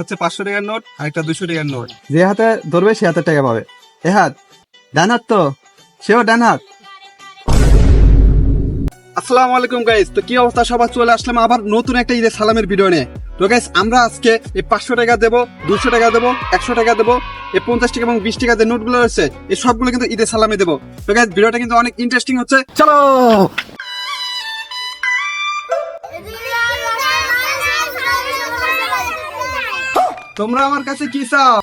হচ্ছে পাঁচশো টাকার নোট আর একটা দুশো টাকার নোট। যে হাতে ধরবে সে হাতে টাকা পাবে। এ হাত ডান হাত তো সেও ডান হাত। আসসালামু আলাইকুম গাইস তো কি অবস্থা? সবার চলে আসলাম আবার নতুন একটা ঈদের সালামের ভিডিও নিয়ে। তো গাইস আমরা আজকে এই পাঁচশো টাকা দেবো দুশো টাকা দেবো একশো টাকা দেবো এই পঞ্চাশ টাকা এবং বিশ টাকা যে নোটগুলো রয়েছে এই সবগুলো কিন্তু ঈদের সালামে দেবো। তো গাইস ভিডিওটা কিন্তু অনেক ইন্টারেস্টিং হচ্ছে। চলো! তোমরা আমার কাছে কি চাও?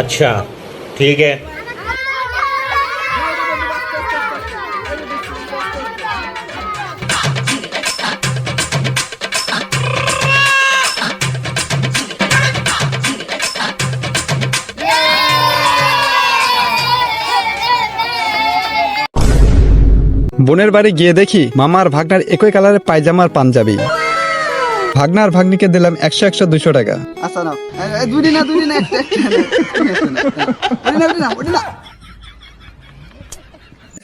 আচ্ছা ঠিক আছে। বোনের বাড়ি গিয়ে দেখি মামার ভাগনার একই কালারের পায়জামার পাঞ্জাবি। ভাগনার ভাগ্নিকে দিলাম একশো একশো দুশো টাকা। আচ্ছা না দুটি না দুটি না একটা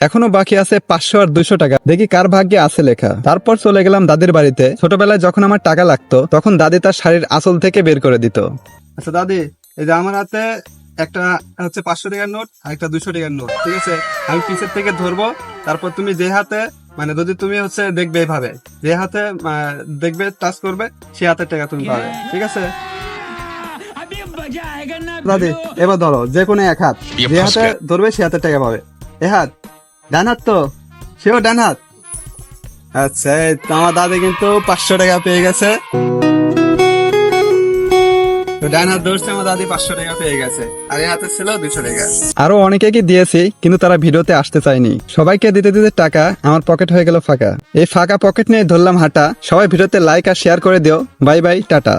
এখনও বাকি আছে পাঁচশো আর দুশো টাকা। দেখি কার ভাগ্যে আছে লেখা। তারপর চলে গেলাম দাদির বাড়িতে। ছোটবেলায় যখন আমার টাকা লাগতো তখন দাদি তার শাড়ির আসল থেকে বের করে দিত। আচ্ছা দাদি এই যে আমার হাতে একটা হচ্ছে পাঁচশো টাকার নোট আর একটা দুশো টাকার নোট ঠিক আছে? আমি পিছের থেকে ধরবো তারপর তুমি যে হাতে মানে যদি তুমি হচ্ছে দেখবে এভাবে যে হাতে দেখবে টাচ করবে সে হাতের টাকা তুমি পাবে। ঠিক আছে? দাদি এবার ধরো যে কোনো এক হাত যে হাতে ধরবে সে হাতের টাকা পাবে। এ হাত ডান হাত তো? সেও ডান হাত? আচ্ছা এই আমার দাদি কিন্তু পাঁচশো টাকা পেয়ে গেছে। আর অনেকে দিয়েছি, কিন্তু তারা ভিডিওতে আসতে চায়নি। সবাইকে দিতে দিতে টাকা আমার পকেট হয়ে গেল ফাঁকা। এই ফাঁকা পকেট নিয়ে ধরলাম হাঁটা। সবাই ভিডিওতে লাইক আর শেয়ার করে দিও। Bye bye, tata.